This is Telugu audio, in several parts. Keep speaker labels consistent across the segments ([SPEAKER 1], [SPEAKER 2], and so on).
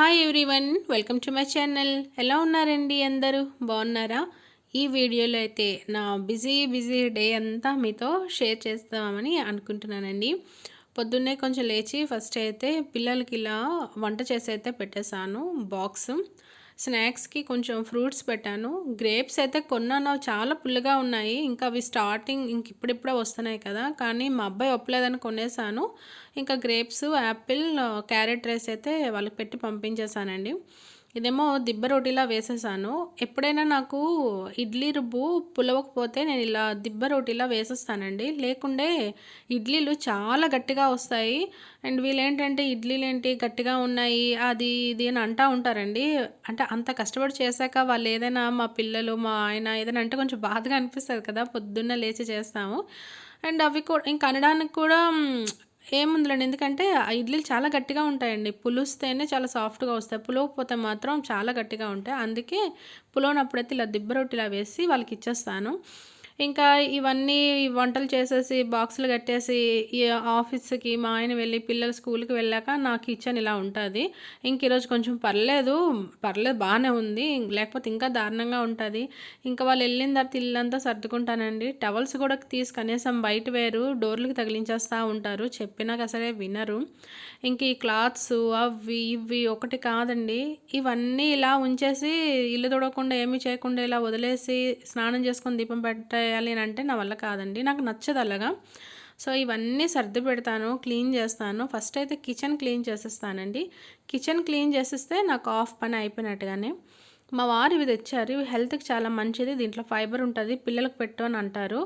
[SPEAKER 1] Hi everyone welcome to my channel ఎలా ఉన్నారండి అందరూ? బాగున్నారా? ఈ వీడియోలో అయితే నా బిజీ బిజీ డే అంతా మీతో షేర్ చేస్తామని అనుకుంటున్నానండి. పొద్దున్నే కొంచెం లేచి ఫస్ట్ అయితే పిల్లలకి ఇలా వంట చేసి అయితే పెట్టేశాను బాక్స్ స్నాక్స్కి కొంచెం ఫ్రూట్స్ పెట్టాను. గ్రేప్స్ అయితే కొన్నాను. చాలా పుల్లగా ఉన్నాయి. ఇంకా అవి స్టార్టింగ్ ఇంక ఇప్పుడిప్పుడే వస్తున్నాయి కదా. కానీ మా అబ్బాయి ఒప్పలేదని కొనేసాను. ఇంకా గ్రేప్స్ యాపిల్ క్యారెట్ రైస్ అయితే వాళ్ళకి పెట్టి పంపించేసానండి ఇదేమో దిబ్బ రోటీలా వేసేసాను. ఎప్పుడైనా నాకు ఇడ్లీ రుబ్బు పులవకపోతే నేను ఇలా దిబ్బ రోటీలా వేసేస్తానండి. లేకుండే ఇడ్లీలు చాలా గట్టిగా వస్తాయి. అండ్ వీళ్ళేంటంటే ఇడ్లీలు ఏంటి గట్టిగా ఉన్నాయి అది ఇది అని అంటూ ఉంటారండి. అంటే అంత కష్టపడి చేశాక వాళ్ళు ఏదైనా మా పిల్లలు మా ఆయన ఏదైనా అంటే కొంచెం బాధగా అనిపిస్తుంది కదా పొద్దున్న లేచి చేస్తాము. అండ్ అవి కూడా ఇంక అనడానికి కూడా ఏముందిలేండి. ఎందుకంటే ఆ ఇడ్లీలు చాలా గట్టిగా ఉంటాయండి. పులుస్తేనే చాలా సాఫ్ట్గా వస్తాయి. పులవకపోతే మాత్రం చాలా గట్టిగా ఉంటాయి. అందుకే పులవనప్పుడైతే ఇలా దిబ్బ రొట్టెలా వేసి వాళ్ళకి ఇచ్చేస్తాను ఇంకా ఇవన్నీ వంటలు చేసేసి బాక్సులు కట్టేసి ఈ ఆఫీస్కి మా ఆయన వెళ్ళి పిల్లలు స్కూల్కి వెళ్ళాక నా కిచెన్ ఇలా ఉంటుంది. ఇంక ఈరోజు కొంచెం పర్లేదు పర్లేదు బాగానే ఉంది. లేకపోతే ఇంకా దారుణంగా ఉంటుంది. ఇంకా వాళ్ళు వెళ్ళిన తర్వాత ఇల్లంతా సర్దుకుంటానండి. టవల్స్ కూడా తీసి కనీసం బయట వేరు డోర్లకు తగిలించేస్తూ ఉంటారు. చెప్పినాక అసలే వినరు. ఇంక ఈ క్లాత్స్ అవి ఇవి ఒకటి కాదండి. ఇవన్నీ ఇలా ఉంచేసి ఇల్లు తొడవకుండా ఏమీ చేయకుండా ఇలా వదిలేసి స్నానం చేసుకొని దీపం పెట్టే చేయాలి అని అంటే నా వల్ల కాదండి. నాకు నచ్చదు అలాగా. సో ఇవన్నీ సర్ది పెడతాను క్లీన్ చేస్తాను. ఫస్ట్ అయితే కిచెన్ క్లీన్ చేసేస్తానండి. కిచెన్ క్లీన్ చేసేస్తే నాకు ఆఫ్ పని అయిపోయినట్టుగానే. మా వారు ఇవి తెచ్చారు. ఇవి హెల్త్కి చాలా మంచిది. దీంట్లో ఫైబర్ ఉంటుంది. పిల్లలకు పెట్టు అని అంటారు.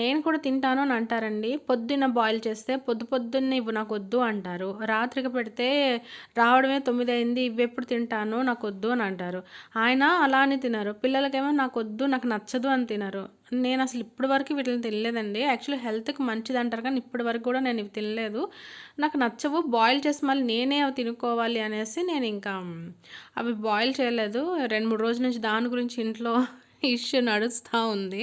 [SPEAKER 1] నేను కూడా తింటాను అని అంటారండి. పొద్దున్న బాయిల్ చేస్తే పొద్దు పొద్దున్న ఇవి నాకు వద్దు అంటారు. రాత్రికి పెడితే రావడమే తొమ్మిది అయింది ఇవి ఎప్పుడు తింటాను నాకు వద్దు అని అంటారు. ఆయన అలా అని తినరు. పిల్లలకేమో నాకు వద్దు నాకు నచ్చదు అని తినరు. నేను అసలు ఇప్పటి వరకు వీటిని తినలేదండి. యాక్చువల్లీ హెల్త్కి మంచిది అంటారు కానీ ఇప్పటి వరకు కూడా నేను ఇవి తినలేదు. నాకు నచ్చవు. బాయిల్ చేసి మళ్ళీ నేనే అవి తినుకోవాలి అనేసి నేను ఇంకా అవి బాయిల్ చేయలేదు. రెండు మూడు రోజుల నుంచి దాని గురించి ఇంట్లో ఇష్యూ నడుస్తూ ఉంది.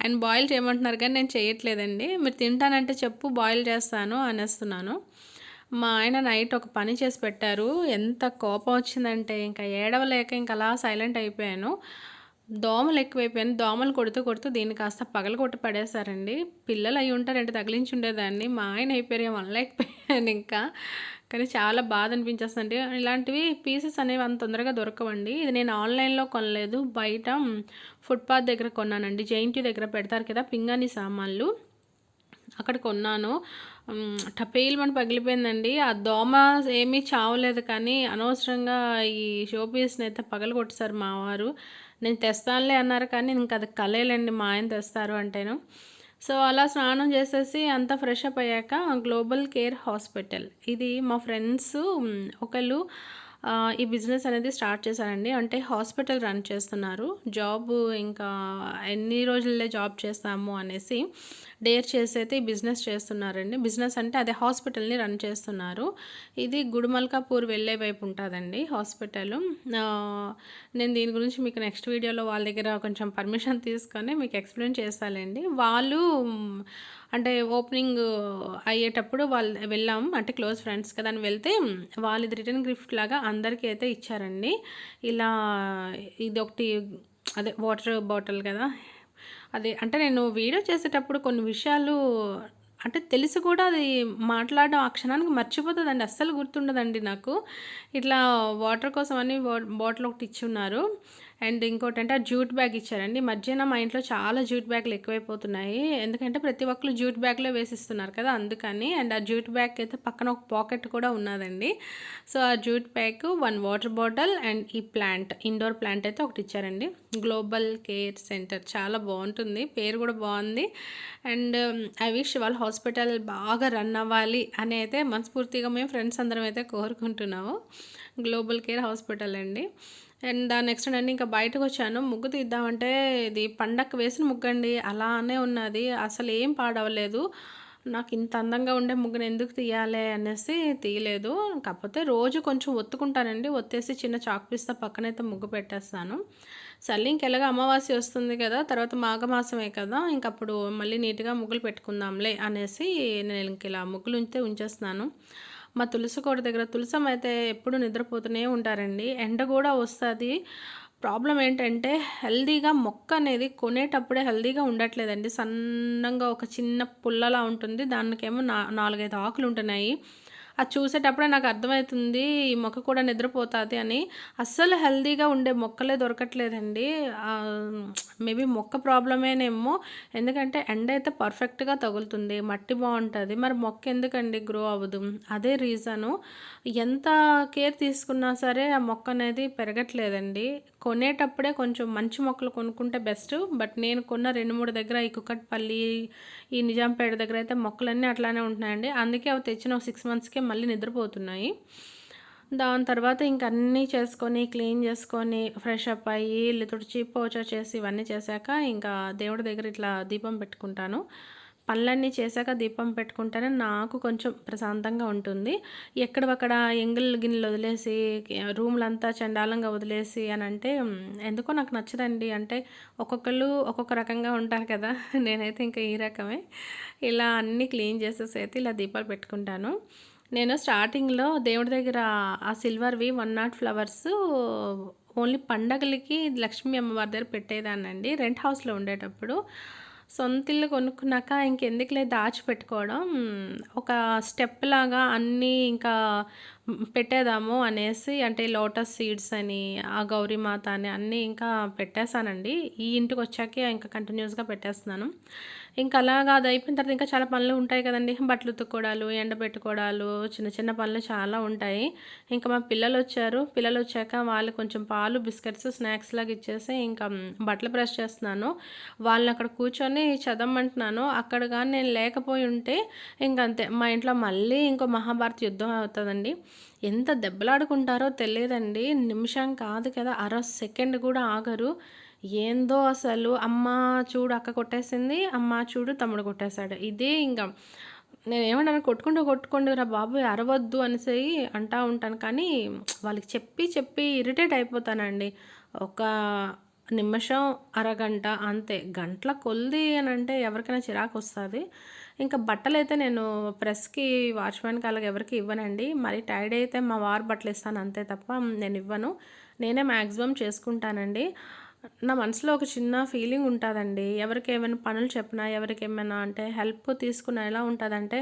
[SPEAKER 1] అండ్ బాయిల్ చేయమంటున్నారు కానీ నేను చేయట్లేదండి. మీరు తింటానంటే చెప్పు బాయిల్ చేస్తాను అనేస్తున్నాను. మా ఆయన నైట్ ఒక పని చేసి పెట్టారు. ఎంత కోపం వచ్చిందంటే ఇంకా ఏడవలేక ఇంకా అలా సైలెంట్ అయిపోయాను. దోమలు ఎక్కువైపోయాను దోమలు కొడుతూ కొడుతూ దీన్ని కాస్త పగల కొట్టి పడేశారండి. పిల్లలు అయి ఉంటారంటే తగిలించి ఉండేదాన్ని. మా ఆయన అయిపోయారు అనలేకపోయాను ఇంకా. కానీ చాలా బాధ అనిపించేస్తుంది ఇలాంటివి పీసెస్ అనేవి అంత తొందరగా దొరకవండి. ఇది నేను ఆన్లైన్లో కొనలేదు. బయట ఫుట్పాత్ దగ్గర కొన్నానండి. జెయింట్ దగ్గర పెడతారు కదా పింగాణి సామాన్లు. అక్కడ కొన్నాను. టపేల్ మన పగిలిపోయిందండి. ఆ దోమ ఏమీ చావలేదు కానీ అనవసరంగా ఈ షోపీస్ని అయితే పగల కొట్టేశారు మావారు నేను తెస్తానులే అన్నారు కానీ ఇంక అది కలేలండి మా ఆయన తెస్తారు అంటేను. సో అలా స్నానం చేసేసి అంతా ఫ్రెష్ అప్ అయ్యాక గ్లోబల్ కేర్ హాస్పిటల్. ఇది మా ఫ్రెండ్స్ ఒకళ్ళు ఈ బిజినెస్ అనేది స్టార్ట్ చేశారండి. అంటే హాస్పిటల్ రన్ చేస్తున్నారు. జాబ్ ఇంకా ఎన్ని రోజుల్లో జాబ్ చేస్తాము అనేసి డేర్ చేసి అయితే ఈ బిజినెస్ చేస్తున్నారండి. బిజినెస్ అంటే అదే హాస్పిటల్ని రన్ చేస్తున్నారు. ఇది గుడిమల్కాపూర్ వెళ్ళే వైపు ఉంటుందండి హాస్పిటల్. నేను దీని గురించి మీకు నెక్స్ట్ వీడియోలో వాళ్ళ దగ్గర కొంచెం పర్మిషన్ తీసుకొని మీకు ఎక్స్ప్లెయిన్ చేస్తానండి వాళ్ళు అంటే ఓపెనింగ్ అయ్యేటప్పుడు వాళ్ళు వెళ్ళాం. అంటే క్లోజ్ ఫ్రెండ్స్ కదా అని వెళ్తే వాళ్ళు రిటర్న్ గిఫ్ట్ లాగా అందరికీ అయితే ఇచ్చారండి. ఇలా ఇది ఒకటి అదే వాటర్ బాటిల్ కదా. అదే అంటే నేను వీడియో చేసేటప్పుడు కొన్ని విషయాలు అంటే తెలిసి కూడా అది మాట్లాడడం ఆ క్షణానికి మర్చిపోతుందండి. అస్సలు గుర్తుండదండి నాకు. ఇట్లా వాటర్ కోసం అని బాటిల్ ఒకటి ఇచ్చి ఉన్నారు. అండ్ ఇంకోటి అంటే ఆ జ్యూట్ బ్యాగ్ ఇచ్చారండి. మధ్యాహ్నం మా ఇంట్లో చాలా జ్యూట్ బ్యాగ్లు ఎక్కువైపోతున్నాయి. ఎందుకంటే ప్రతి ఒక్కరు జ్యూట్ బ్యాగ్లో వేసిస్తున్నారు కదా అందుకని. అండ్ ఆ జ్యూట్ బ్యాగ్ అయితే పక్కన ఒక పాకెట్ కూడా ఉన్నదండి. సో ఆ jute bag one water bottle and ఈ ప్లాంట్ ఇండోర్ ప్లాంట్ అయితే ఒకటి ఇచ్చారండి. Global care center. చాలా బాగుంటుంది. పేరు కూడా బాగుంది. అండ్ um, ఐ విష్ వాళ్ళ హాస్పిటల్ బాగా రన్ అవ్వాలి అని అయితే మనస్ఫూర్తిగా మేము ఫ్రెండ్స్ అందరం అయితే కోరుకుంటున్నాము. గ్లోబల్ కేర్ హాస్పిటల్ అండి. అండ్ దాని నెక్స్ట్ నేను ఇంకా బయటకు వచ్చాను ముగ్గు తీద్దామంటే ఇది పండక్కి వేసిన ముగ్గు అండి అలానే ఉన్నది. అసలు ఏం పాడవలేదు. నాకు ఇంత అందంగా ఉండే ముగ్గును ఎందుకు తీయాలి అనేసి తీయలేదు. కాకపోతే రోజు కొంచెం ఒత్తుకుంటానండి. ఒత్తేసి చిన్న చాక్ పీస్తో పక్కనైతే ముగ్గు పెట్టేస్తాను. సర్లే ఇంకెలాగ అమావాస్య వస్తుంది కదా తర్వాత మాఘమాసమే కదా ఇంకప్పుడు మళ్ళీ నీట్గా ముగ్గులు పెట్టుకుందాంలే అనేసి నేను ఇంక ఇలా ముగ్గులు ఉంచితే ఉంచేస్తున్నాను. మా తులసి కోట దగ్గర తులసం అయితే ఎప్పుడు నిద్రపోతూనే ఉంటారండి. ఎండ కూడా వస్తుంది. ప్రాబ్లం ఏంటంటే హెల్దీగా మొక్క అనేది కొనేటప్పుడే హెల్దీగా ఉండట్లేదండి. సన్నంగా ఒక చిన్న పుల్లలా ఉంటుంది. దానికేమో నా నాలుగైదు ఆకులు ఉంటున్నాయి అది చూసేటప్పుడే నాకు అర్థమవుతుంది ఈ మొక్క కూడా నిద్రపోతుంది అని. అస్సలు హెల్దీగా ఉండే మొక్కలే దొరకట్లేదండి. మేబీ మొక్క ప్రాబ్లమేనేమో ఎందుకంటే ఎండ అయితే పర్ఫెక్ట్గా తగులుతుంది మట్టి బాగుంటుంది. మరి మొక్క ఎందుకండి గ్రో అవ్వదు? అదే రీజను. ఎంత కేర్ తీసుకున్నా సరే ఆ మొక్క అనేది పెరగట్లేదండి. కొనేటప్పుడే కొంచెం మంచి మొక్కలు కొనుక్కుంటే బెస్ట్ బట్ నేను కొన్న రెండు మూడు దగ్గర ఈ కుక్కట్పల్లి ఈ నిజాంపేట దగ్గర అయితే మొక్కలన్నీ అట్లానే ఉంటున్నాయండి. అందుకే అవి తెచ్చిన సిక్స్ మంత్స్కే మళ్ళీ నిద్రపోతున్నాయి. దాని తర్వాత ఇంక అన్నీ చేసుకొని క్లీన్ చేసుకొని ఫ్రెష్ అప్ అయ్యి ఇల్లు తుడిచి పోచ చేసి ఇవన్నీ చేశాక ఇంకా దేవుడి దగ్గర ఇట్లా దీపం పెట్టుకుంటాను. పనులన్నీ చేశాక దీపం పెట్టుకుంటేనే నాకు కొంచెం ప్రశాంతంగా ఉంటుంది. ఎక్కడక్కడ ఎంగిల్ గిన్నెలు వదిలేసి రూమ్లంతా చండాలంగా వదిలేసి అని అంటే ఎందుకో నాకు నచ్చదండి. అంటే ఒక్కొక్కళ్ళు ఒక్కొక్క రకంగా ఉంటారు కదా నేనైతే ఇంకా ఈ రకమే. ఇలా అన్నీ క్లీన్ చేసేసి అయితే ఇలా దీపాలు పెట్టుకుంటాను. నేను స్టార్టింగ్లో దేవుడి దగ్గర ఆ సిల్వర్వి వన్ నాట్ ఫ్లవర్స్ ఓన్లీ పండగలకి లక్ష్మీ అమ్మవారి దగ్గర పెట్టేదానండి రెంట్ హౌస్లో ఉండేటప్పుడు. సొంత ఇల్లు కొనుక్కున్నాక ఇంకెందుకులే దాచిపెట్టుకోవడం ఒక స్టెప్ లాగా అన్నీ ఇంకా పెట్టేదాము అనేసి అంటే లోటస్ సీడ్స్ అని ఆ గౌరీమాత అని అన్నీ ఇంకా పెట్టేశానండి. ఈ ఇంటికి వచ్చాకే ఇంకా కంటిన్యూస్గా పెట్టేస్తున్నాను. ఇంకా అలాగా అది అయిపోయిన తర్వాత ఇంకా చాలా పనులు ఉంటాయి కదండి. బట్టలు ఉతుక్కోవడాలు ఎండబెట్టుకోవడాలు చిన్న చిన్న పనులు చాలా ఉంటాయి. ఇంకా మా పిల్లలు వచ్చారు. పిల్లలు వచ్చాక వాళ్ళు కొంచెం పాలు బిస్కెట్స్ స్నాక్స్ లాగా ఇచ్చేసి ఇంకా బట్టలు బ్రష్ చేస్తున్నాను. వాళ్ళని అక్కడ కూర్చొని చదవమంటున్నాను. అక్కడ కానీ నేను లేకపోయి ఉంటే ఇంకంతే మా ఇంట్లో మళ్ళీ ఇంకో మహాభారత యుద్ధం అవుతుందండి. ఎంత దెబ్బలాడుకుంటారో తెలియదండి. నిమిషం కాదు కదా అర సెకండ్ కూడా ఆగరు. ఏందో అసలు అమ్మ చూడు అక్క కొట్టేసింది అమ్మ చూడు తమ్ముడు కొట్టేశాడు. ఇదే ఇంకా. నేను ఏమంటాను కొట్టుకుంటూ కొట్టుకుంటూ రా బాబు అరవద్దు అనేసి అంటా ఉంటాను. కానీ వాళ్ళకి చెప్పి చెప్పి ఇరిటేట్ అయిపోతానండి. ఒక నిమిషం అరగంట అంతే. గంటల కొలిది అని అంటే ఎవరికైనా చిరాకు వస్తుంది. ఇంకా బట్టలు అయితే నేను ప్రెస్కి వాచ్మెన్కి అలాగే ఎవరికి ఇవ్వనండి. మరి టైడ్ అయితే మా వారు బట్టలు ఇస్తాను అంతే తప్ప నేను ఇవ్వను. నేనే మ్యాక్సిమం చేసుకుంటానండి. నా మనసులో ఒక చిన్న ఫీలింగ్ ఉంటుందండి. ఎవరికి ఏమైనా పనులు చెప్పినా ఎవరికి ఏమైనా అంటే హెల్ప్ తీసుకున్నా ఎలా ఉంటుందంటే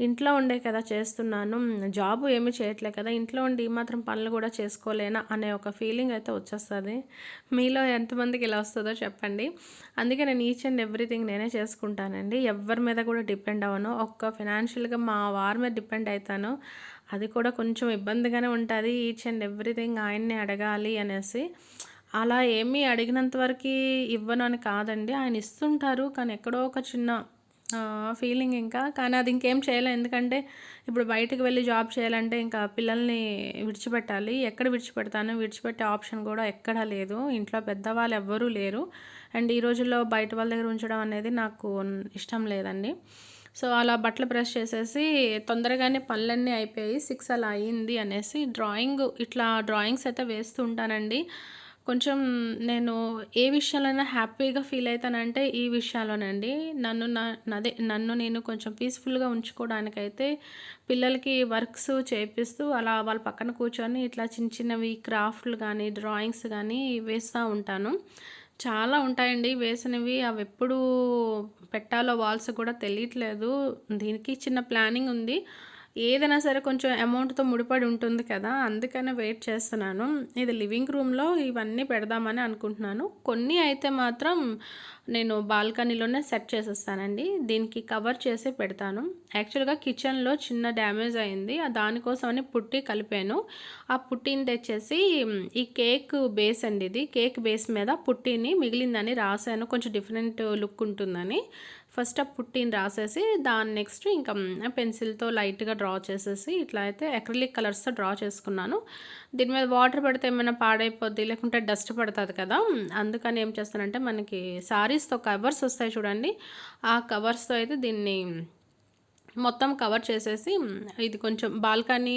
[SPEAKER 1] ఇంట్లో ఉండే కదా చేస్తున్నాను జాబ్ ఏమీ చేయట్లే కదా ఇంట్లో ఉండి మాత్రం పనులు కూడా చేసుకోలేనా అనే ఒక ఫీలింగ్ అయితే వచ్చేస్తుంది. మీలో ఎంతమందికి ఇలా వస్తుందో చెప్పండి. అందుకే నేను ఈచ్ అండ్ ఎవ్రీథింగ్ నేనే చేసుకుంటానండి. ఎవరి మీద కూడా డిపెండ్ అవ్వను. ఒక్క ఫినాన్షియల్గా మా వారి మీద డిపెండ్ అవుతాను అది కూడా కొంచెం ఇబ్బందిగానే ఉంటుంది. ఈచ్ అండ్ ఎవ్రీథింగ్ ఆయన్ని అడగాలి అనేసి. అలా ఏమీ అడిగినంత వరకు ఇవ్వను అని కాదండి. ఆయన ఇస్తుంటారు కానీ ఎక్కడో ఒక చిన్న ఫీలింగ్ ఇంకా. కానీ అది ఇంకేం చేయలేదు ఎందుకంటే ఇప్పుడు బయటకు వెళ్ళి జాబ్ చేయాలంటే ఇంకా పిల్లల్ని విడిచిపెట్టాలి. ఎక్కడ విడిచిపెడతాను? విడిచిపెట్టే ఆప్షన్ కూడా ఎక్కడా లేదు. ఇంట్లో పెద్దవాళ్ళు ఎవ్వరూ లేరు. అండ్ ఈ రోజుల్లో బయట వాళ్ళ దగ్గర ఉంచడం అనేది నాకు ఇష్టం లేదండి. సో అలా బట్టలు బ్రష్ చేసేసి తొందరగానే పనులన్నీ అయిపోయి సిక్స్ అలా అయ్యింది అనేసి డ్రాయింగ్ ఇట్లా డ్రాయింగ్స్ అయితే వేస్తూ ఉంటానండి. కొంచెం నేను ఏ విషయాలైనా హ్యాపీగా ఫీల్ అవుతానంటే ఈ విషయాలోనండి. నన్ను నాదే నన్ను నేను కొంచెం పీస్ఫుల్గా ఉంచుకోవడానికైతే పిల్లలకి వర్క్స్ చేపిస్తూ అలా వాళ్ళ పక్కన కూర్చొని ఇట్లా చిన్న చిన్నవి క్రాఫ్ట్లు కానీ డ్రాయింగ్స్ కానీ వేస్తూ ఉంటాను. చాలా ఉంటాయండి. వేసినవి అవి ఎప్పుడు పెట్టాలో వాల్స్ కూడా తెలియట్లేదు. దీనికి చిన్న ప్లానింగ్ ఉంది. ఏదైనా సరే కొంచెం అమౌంట్తో ముడిపడి ఉంటుంది కదా అందుకనే వెయిట్ చేస్తున్నాను. ఇది లివింగ్ రూమ్లో ఇవన్నీ పెడదామని అనుకుంటున్నాను. కొన్ని అయితే మాత్రం నేను బాల్కనీలోనే సెట్ చేసేస్తానండి. దీనికి కవర్ చేసి పెడతాను. యాక్చువల్గా కిచెన్లో చిన్న డ్యామేజ్ అయింది. దానికోసమని పుట్టి కలిపాను. ఆ పుట్టిని తెచ్చేసి ఈ కేక్ బేస్ అండి ఇది. కేక్ బేస్ మీద పుట్టిని మిగిలిందని రాశాను కొంచెం డిఫరెంట్ లుక్ ఉంటుందని. ఫస్ట్ ఆ పుట్టిని రాసేసి దాని నెక్స్ట్ ఇంకా పెన్సిల్తో లైట్గా డ్రా చేసేసి ఇట్లా అయితే అక్రిలిక్ కలర్స్తో డ్రా చేసుకున్నాను. దీని మీద వాటర్ పడితే ఏమైనా పాడైపోద్ది లేకుంటే డస్ట్ పడుతుంది కదా. అందుకని ఏం చేస్తానంటే మనకి సారీస్తో కవర్స్ వస్తాయి చూడండి. ఆ కవర్స్తో అయితే దీన్ని మొత్తం కవర్ చేసేసి ఇది కొంచెం బాల్కనీ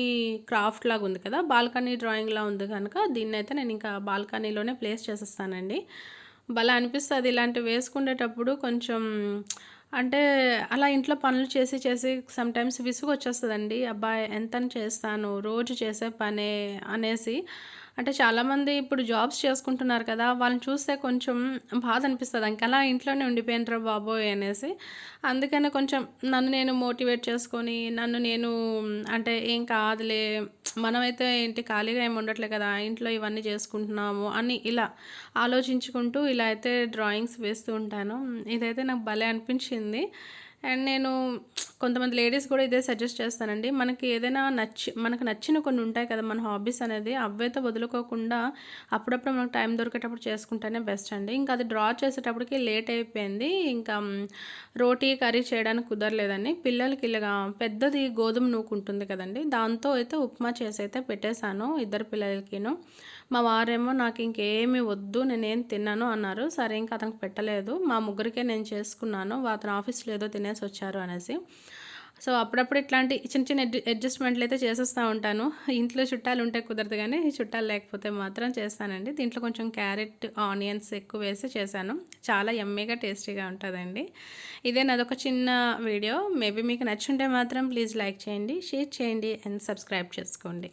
[SPEAKER 1] క్రాఫ్ట్ లాగా ఉంది కదా. బాల్కనీ డ్రాయింగ్లా ఉంది కనుక దీన్ని అయితే నేను ఇంకా బాల్కనీలోనే ప్లేస్ చేసేస్తానండి. భలే అనిపిస్తుంది ఇలాంటివి వేసుకునేటప్పుడు కొంచెం అంటే అలా ఇంట్లో పనులు చేసి చేసి సమ్‌టైమ్స్ విసుగు వచ్చేస్తుందండి అబ్బాయి ఎంత చేస్తాను? రోజు చేసే పనే అనేసి అంటే చాలామంది ఇప్పుడు జాబ్స్ చేసుకుంటున్నారు కదా! వాళ్ళని చూస్తే కొంచెం బాధ అనిపిస్తుంది ఇంకలా ఇంట్లోనే ఉండిపోయినరా బాబోయ్! అనేసి. అందుకనే కొంచెం నన్ను నేను మోటివేట్ చేసుకొని నన్ను నేను అంటే ఏం కాదులే మనమైతే ఏంటి ఖాళీగా ఏమి ఉండట్లే కదా! ఇంట్లో ఇవన్నీ చేసుకుంటున్నాము అని ఇలా ఆలోచించుకుంటూ ఇలా అయితే డ్రాయింగ్స్ వేస్తూ ఉంటాను. ఇదైతే నాకు భలే అనిపించింది. అండ్ నేను కొంతమంది లేడీస్ కూడా ఇదే సజెస్ట్ చేస్తానండి. మనకి ఏదైనా నచ్చి మనకు నచ్చిన కొన్ని ఉంటాయి కదా! మన హాబీస్ అనేది అవైతే వదులుకోకుండా అప్పుడప్పుడు మనకు టైం దొరికేటప్పుడు చేసుకుంటేనే బెస్ట్ అండి. ఇంకా అది డ్రా చేసేటప్పటికి లేట్ అయిపోయింది. ఇంకా రోటీ, కర్రీ చేయడానికి కుదరలేదండి. పిల్లలకి ఇలాగా పెద్దది గోధుమ నూకు ఉంటుంది కదండి దాంతో అయితే ఉప్మా చేసి అయితే పెట్టేశాను ఇద్దరు పిల్లలకిను. మా వారేమో నాకు ఇంకేమి వద్దు నేనేం తిన్నాను అన్నారు. సరే ఇంకా అతనికి పెట్టలేదు. మా ముగ్గురికే నేను చేసుకున్నాను. అతను ఆఫీస్‌లో ఏదో తినేసి వచ్చారు అనేసి. సో, అప్పుడప్పుడు ఇట్లాంటి చిన్న చిన్న అడ్జస్ట్‌మెంట్లు అయితే చేసేస్తూ ఉంటాను. ఇంట్లో చుట్టాలు ఉంటే కుదరదు కానీ చుట్టాలు లేకపోతే మాత్రం చేస్తానండి. దీంట్లో కొంచెం క్యారెట్, ఆనియన్స్ ఎక్కువ వేసి చేశాను. చాలా ఎమ్మీగా టేస్టీగా ఉంటుందండి ఇదే నాదొక చిన్న వీడియో. మేబీ మీకు నచ్చుంటే మాత్రం ప్లీజ్ లైక్ చేయండి, షేర్ చేయండి అండ్ సబ్స్క్రైబ్ చేసుకోండి.